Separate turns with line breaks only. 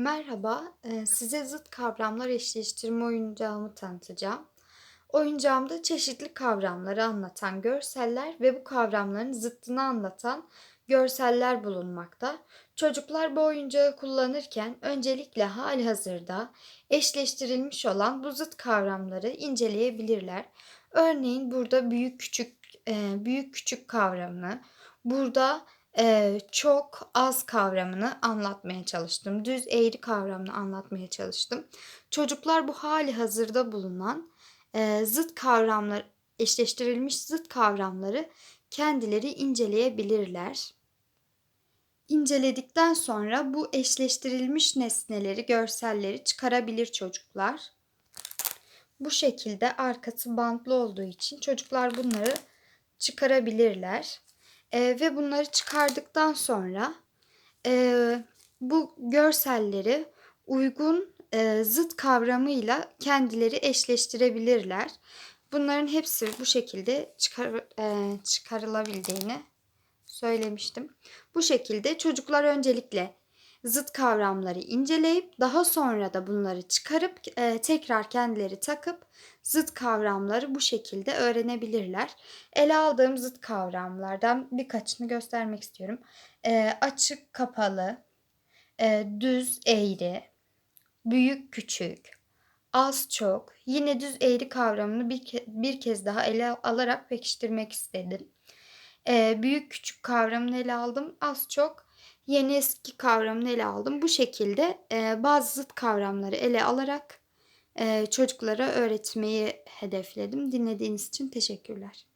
Merhaba, eee, size zıt kavramlar eşleştirme oyuncağımı tanıtacağım. Oyuncağımda çeşitli kavramları anlatan görseller ve bu kavramların zıttını anlatan görseller bulunmakta. Çocuklar bu oyuncağı kullanırken öncelikle halihazırda eşleştirilmiş olan bu zıt kavramları inceleyebilirler. Örneğin burada büyük küçük eee, büyük küçük kavramını, burada Çok az kavramını anlatmaya çalıştım. Düz eğri kavramını anlatmaya çalıştım. Çocuklar bu hali hazırda bulunan zıt kavramlar, eşleştirilmiş zıt kavramları kendileri inceleyebilirler. İnceledikten sonra bu eşleştirilmiş nesneleri, görselleri çıkarabilir çocuklar. Bu şekilde arkası bantlı olduğu için çocuklar bunları çıkarabilirler. Eee, ve bunları çıkardıktan sonra eee, bu görselleri uygun eee, zıt kavramıyla kendileri eşleştirebilirler. Bunların hepsi bu şekilde çıkar, eee, çıkarılabildiğini söylemiştim. Bu şekilde çocuklar öncelikle zıt kavramları inceleyip daha sonra da bunları çıkarıp e, tekrar kendileri takıp zıt kavramları bu şekilde öğrenebilirler. Ele aldığım zıt kavramlardan birkaçını göstermek istiyorum. E, açık kapalı, e, düz eğri, büyük küçük, az çok, yine düz eğri kavramını bir, ke- bir kez daha ele alarak pekiştirmek istedim. E, büyük küçük kavramını ele aldım. Az çok yeni eski kavramını ele aldım. Bu şekilde e, bazı zıt kavramları ele alarak e, çocuklara öğretmeyi hedefledim. Dinlediğiniz için teşekkürler.